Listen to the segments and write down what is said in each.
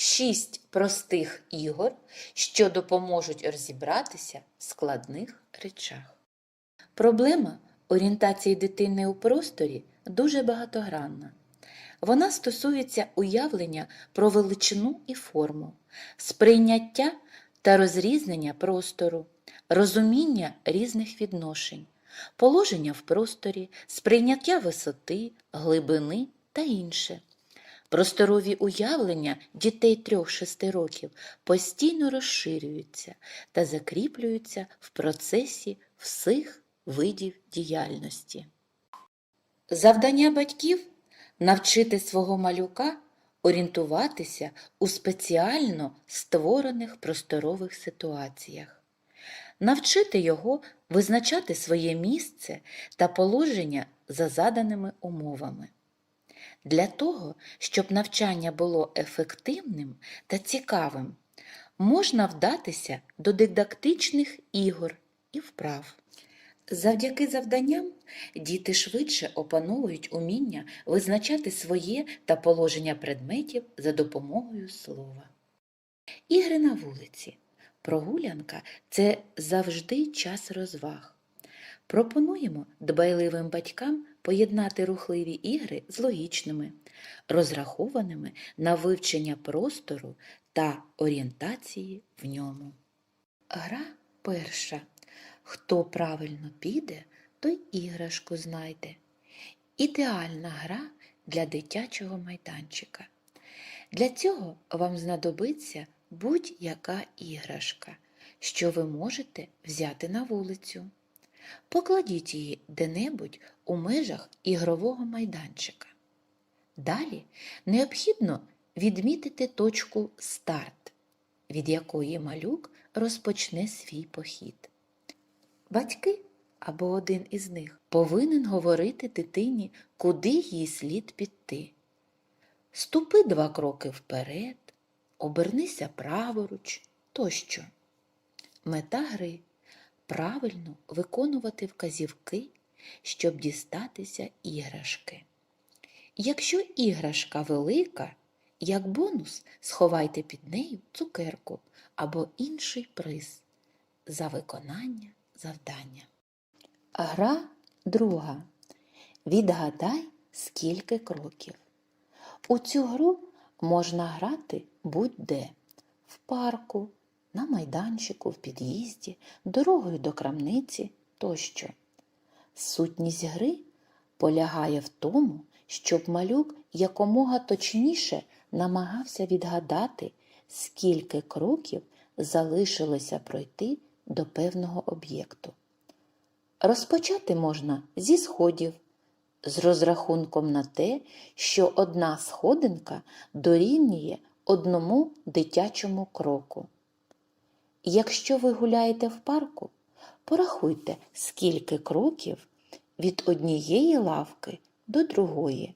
шість простих ігор, що допоможуть розібратися в складних речах. Проблема орієнтації дитини у просторі дуже багатогранна. Вона стосується уявлення про величину і форму, сприйняття та розрізнення простору, розуміння різних відношень, положення в просторі, сприйняття висоти, глибини та інше. Просторові уявлення дітей 3-6 років постійно розширюються та закріплюються в процесі всіх видів діяльності. Завдання батьків навчити свого малюка орієнтуватися у спеціально створених просторових ситуаціях, навчити його визначати своє місце та положення за заданими умовами. Для того, щоб навчання було ефективним та цікавим, можна вдатися до дидактичних ігор і вправ. Завдяки завданням діти швидше опановують уміння визначати своє та положення предметів за допомогою слова. Ігри на вулиці. Прогулянка це завжди час розваг. Пропонуємо дбайливим батькам поєднати рухливі ігри з логічними, розрахованими на вивчення простору та орієнтації в ньому. Гра перша. Хто правильно піде, той іграшку знайде. Ідеальна гра для дитячого майданчика. Для цього вам знадобиться будь-яка іграшка, що ви можете взяти на вулицю. Покладіть її де-небудь у межах ігрового майданчика. Далі необхідно відмітити точку старт, від якої малюк розпочне свій похід. Батьки або один із них повинен говорити дитині, куди їй слід піти. Ступи два кроки вперед, обернися праворуч тощо. Мета гри правильно виконувати вказівки, щоб дістатися іграшки. Якщо іграшка велика, як бонус сховайте під нею цукерку або інший приз за виконання завдання. Гра друга. Відгадай, скільки кроків. У цю гру можна грати будь-де в парку, на майданчику, в під'їзді, дорогою до крамниці тощо. Сутність гри полягає в тому, щоб малюк якомога точніше намагався відгадати, скільки кроків залишилося пройти до певного об'єкту. Розпочати можна зі сходів, з розрахунком на те, що одна сходинка дорівнює одному дитячому кроку. Якщо ви гуляєте в парку, порахуйте, скільки кроків від однієї лавки до другої.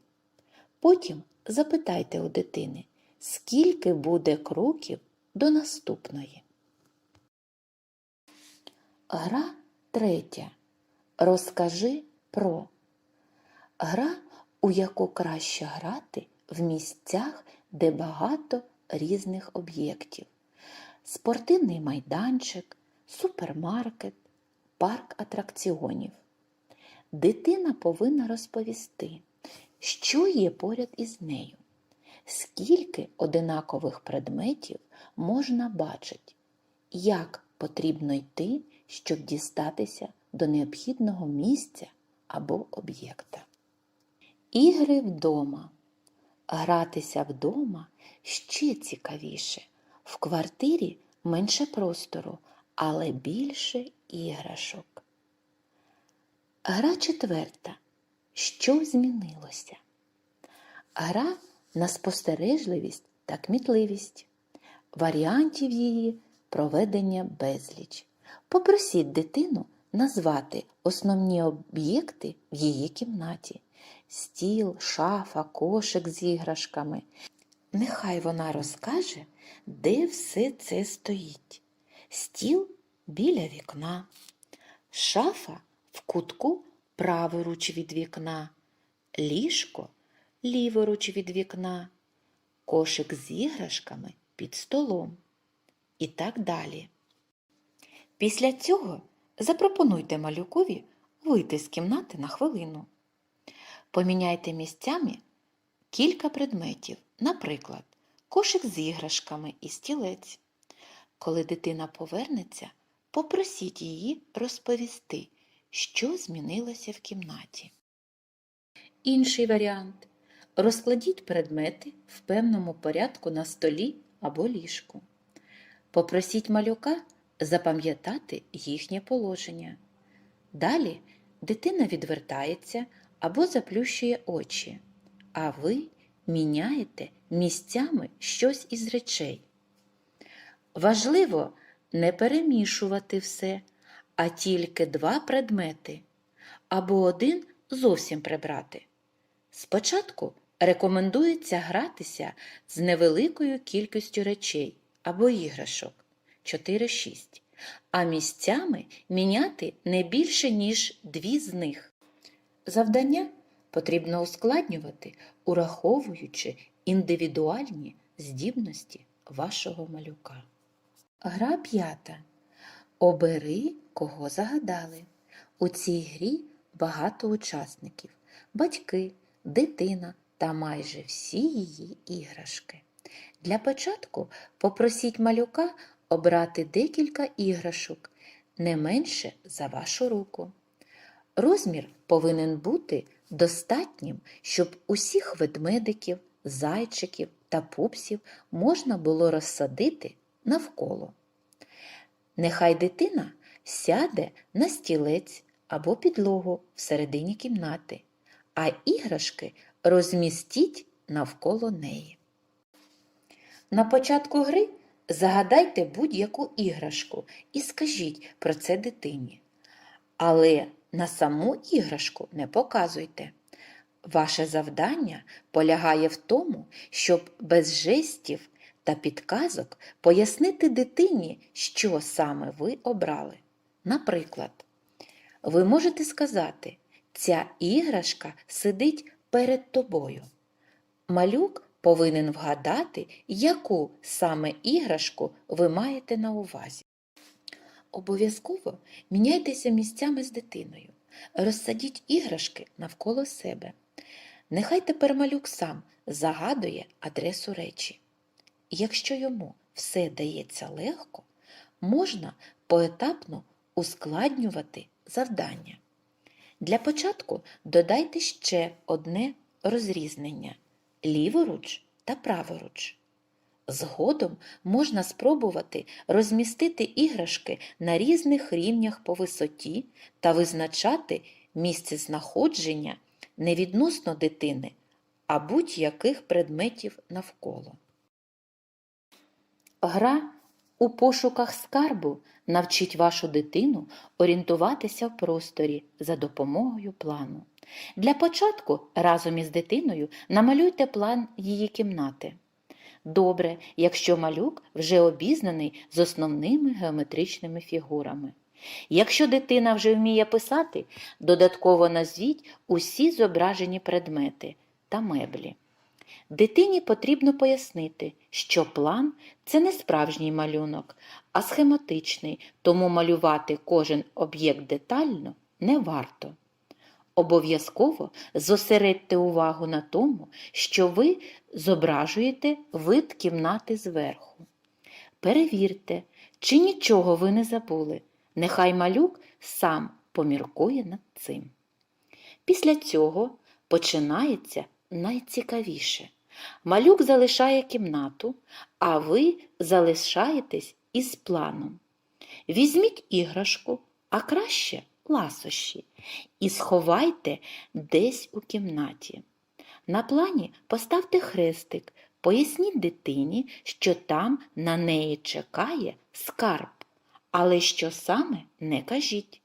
Потім запитайте у дитини, скільки буде кроків до наступної. Гра третя. Розкажи про. Гра, у яку краще грати в місцях, де багато різних об'єктів. Спортивний майданчик, супермаркет, парк атракціонів. Дитина повинна розповісти, що є поряд із нею, скільки одинакових предметів можна бачити, як потрібно йти, щоб дістатися до необхідного місця або об'єкта. Ігри вдома. Гратися вдома ще цікавіше. В квартирі менше простору, але більше іграшок. Гра четверта. Що змінилося? Гра на спостережливість та кмітливість. Варіантів її проведення безліч. Попросіть дитину назвати основні об'єкти в її кімнаті: стіл, шафа, кошик з іграшками. Нехай вона розкаже, де все це стоїть. Стіл біля вікна, шафа в кутку праворуч від вікна, ліжко ліворуч від вікна, кошик з іграшками під столом і так далі. Після цього запропонуйте малюкові вийти з кімнати на хвилину. Поміняйте місцями кілька предметів, наприклад, кошик з іграшками і стілець. Коли дитина повернеться, попросіть її розповісти, що змінилося в кімнаті. Інший варіант розкладіть предмети в певному порядку на столі або ліжку. Попросіть малюка запам'ятати їхнє положення. Далі дитина відвертається або заплющує очі, а ви міняєте місцями щось із речей. Важливо не перемішувати все, а тільки два предмети або один зовсім прибрати. Спочатку рекомендується гратися з невеликою кількістю речей або іграшок 4-6, а місцями міняти не більше, ніж дві з них. Завдання потрібно ускладнювати, ураховуючи індивідуальні здібності вашого малюка. Гра п'ята. Обери, кого загадали. У цій грі багато учасників батьки, дитина та майже всі її іграшки. Для початку попросіть малюка обрати декілька іграшок не менше за вашу руку. Розмір повинен бути достатнім, щоб усіх ведмедиків, зайчиків та пупсів можна було розсадити навколо. Нехай дитина сяде на стілець або підлогу всередині кімнати, а іграшки розмістіть навколо неї. На початку гри загадайте будь-яку іграшку і скажіть про це дитині. Але на саму іграшку не показуйте. Ваше завдання полягає в тому, щоб без жестів та підказок пояснити дитині, що саме ви обрали. Наприклад, ви можете сказати, ця іграшка сидить перед тобою. Малюк повинен вгадати, яку саме іграшку ви маєте на увазі. Обов'язково міняйтеся місцями з дитиною, розсадіть іграшки навколо себе. Нехай тепер малюк сам загадує адресу речі. Якщо йому все дається легко, можна поетапно ускладнювати завдання. Для початку додайте ще одне розрізнення ліворуч та праворуч. Згодом можна спробувати розмістити іграшки на різних рівнях по висоті та визначати місце знаходження не відносно дитини, а будь-яких предметів навколо. Гра у пошуках скарбу навчить вашу дитину орієнтуватися в просторі за допомогою плану. Для початку разом із дитиною намалюйте план її кімнати. Добре, якщо малюк вже обізнаний з основними геометричними фігурами. Якщо дитина вже вміє писати, додатково назвіть усі зображені предмети та меблі. Дитині потрібно пояснити, що план це не справжній малюнок, а схематичний, тому малювати кожен об'єкт детально не варто. Обов'язково зосередьте увагу на тому, що ви зображуєте вид кімнати зверху. Перевірте, чи нічого ви не забули. Нехай малюк сам поміркує над цим. Після цього починається найцікавіше. Малюк залишає кімнату, а ви залишаєтесь із планом. Візьміть іграшку, а краще ласощі, і сховайте десь у кімнаті. На плані поставте хрестик, поясніть дитині, що там на неї чекає скарб, але що саме не кажіть.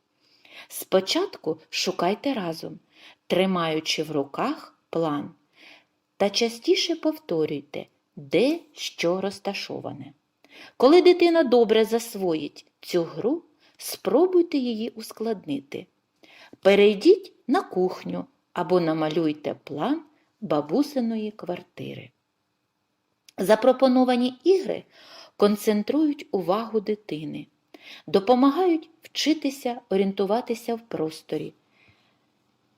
Спочатку шукайте разом, тримаючи в руках план, та частіше повторюйте, де що розташоване. Коли дитина добре засвоїть цю гру, спробуйте її ускладнити. Перейдіть на кухню або намалюйте план бабусиної квартири. Запропоновані ігри концентрують увагу дитини, допомагають вчитися орієнтуватися в просторі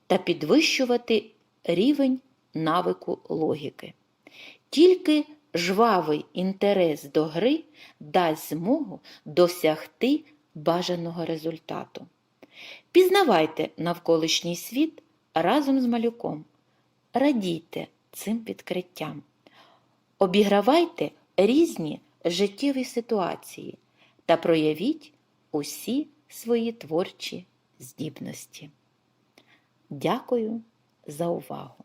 та підвищувати рівень навику логіки. Тільки жвавий інтерес до гри дасть змогу досягти бажаного результату. Пізнавайте навколишній світ разом з малюком. Радійте цим відкриттям. Обігравайте різні життєві ситуації та проявіть усі свої творчі здібності. Дякую за увагу!